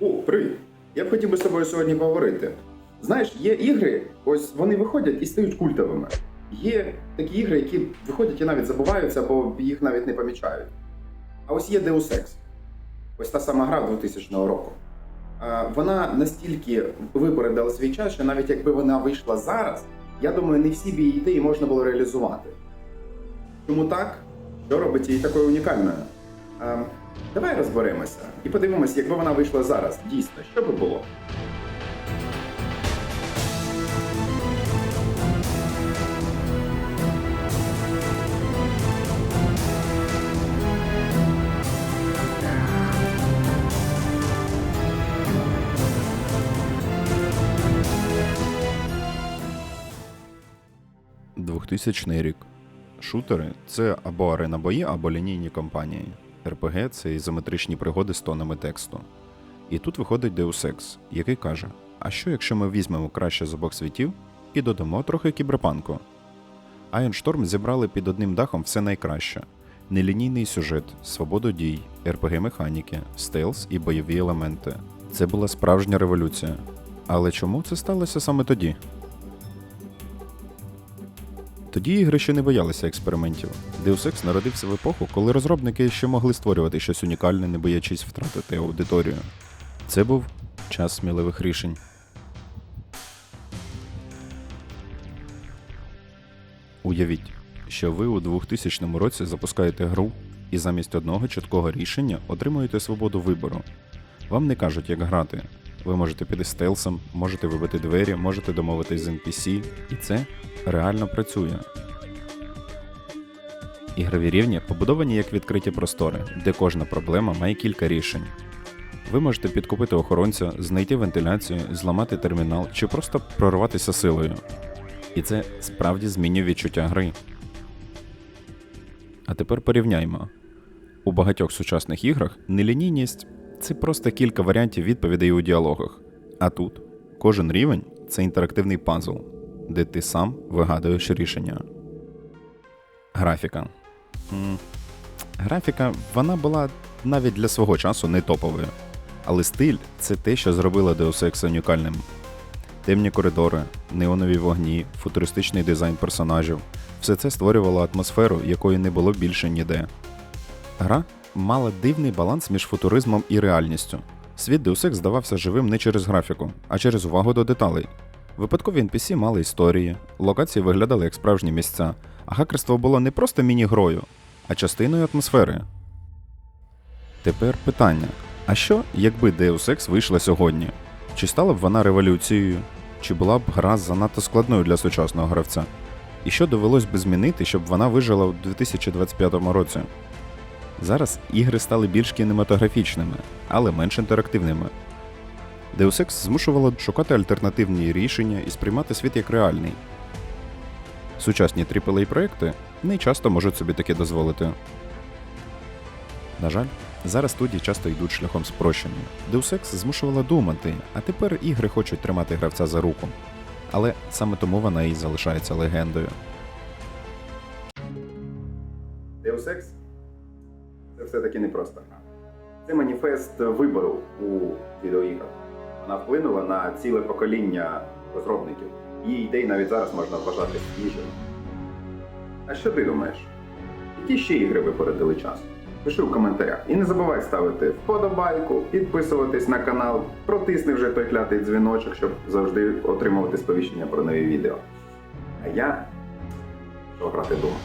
О, привіт! Я б хотів би з тобою сьогодні поговорити. Знаєш, є ігри, ось вони виходять і стають культовими. Є такі ігри, які виходять і навіть забуваються, бо їх навіть не помічають. А ось є Deus Ex. Ось та сама гра 2000 року. Вона настільки випередила свій час, що навіть якби вона вийшла зараз, я думаю, не всі б її ідеї можна було реалізувати. Чому так? Що робить її такою унікальною? Давай розберемося і подивимося, якби вона вийшла зараз, дійсно, що би було. – 2000 рік. Шутери це або арена бої, або лінійні кампанії. РПГ це ізометричні пригоди з тонами тексту. І тут виходить Deus Ex, який каже: А що якщо ми візьмемо краще з обох світів і додамо трохи кіберпанку? Storm зібрали під одним дахом все найкраще: нелінійний сюжет, свободу дій, РПГ механіки, стелс і бойові елементи. Це була справжня революція. Але чому це сталося саме тоді? Тоді ігри ще не боялися експериментів. Deus Ex народився в епоху, коли розробники ще могли створювати щось унікальне, не боячись втратити аудиторію. Це був час сміливих рішень. Уявіть, що ви у 2000 році запускаєте гру і замість одного чіткого рішення отримуєте свободу вибору. Вам не кажуть, як грати. Ви можете піти стелсом, можете вибити двері, можете домовитись з NPC, і це реально працює. Ігрові рівні побудовані як відкриті простори, де кожна проблема має кілька рішень. Ви можете підкупити охоронця, знайти вентиляцію, зламати термінал чи просто прорватися силою. І це справді змінює відчуття гри. А тепер порівняймо. У багатьох сучасних іграх нелінійність це просто кілька варіантів відповідей у діалогах. А тут кожен рівень це інтерактивний пазл, де ти сам вигадуєш рішення. Графіка. Графіка вона була навіть для свого часу не топовою. Але стиль це те, що зробило Deus Ex унікальним. Темні коридори, неонові вогні, футуристичний дизайн персонажів все це створювало атмосферу, якої не було більше ніде. Гра мала дивний баланс між футуризмом і реальністю. Світ Deus здавався живим не через графіку, а через увагу до деталей. Випадкові NPC мали історії, локації виглядали як справжні місця, а хакерство було не просто міні-грою, а частиною атмосфери. Тепер питання: а що, якби Deus Ex вийшла сьогодні? Чи стала б вона революцією? Чи була б гра занадто складною для сучасного гравця? І що довелось би змінити, щоб вона вижила у 2025 році? Зараз ігри стали більш кінематографічними, але менш інтерактивними. Deus Ex змушувало шукати альтернативні рішення і сприймати світ як реальний. Сучасні aaa проекти не часто можуть собі таке дозволити. На жаль, зараз студії часто йдуть шляхом спрощення. Deus Ex змушувала думати, а тепер ігри хочуть тримати гравця за руку. Але саме тому вона і залишається легендою. Deus Ex це все-таки не просто гра. Це маніфест вибору у відеоіграх. Вона вплинула на ціле покоління розробників. Її ідей навіть зараз можна вважати свіжими. А що ти думаєш? Які ще ігри випередили час? Пиши в коментарях. І не забувай ставити вподобайку, підписуватись на канал, протисни вже той клятий дзвіночок, щоб завжди отримувати сповіщення про нові відео. А я що грати дома.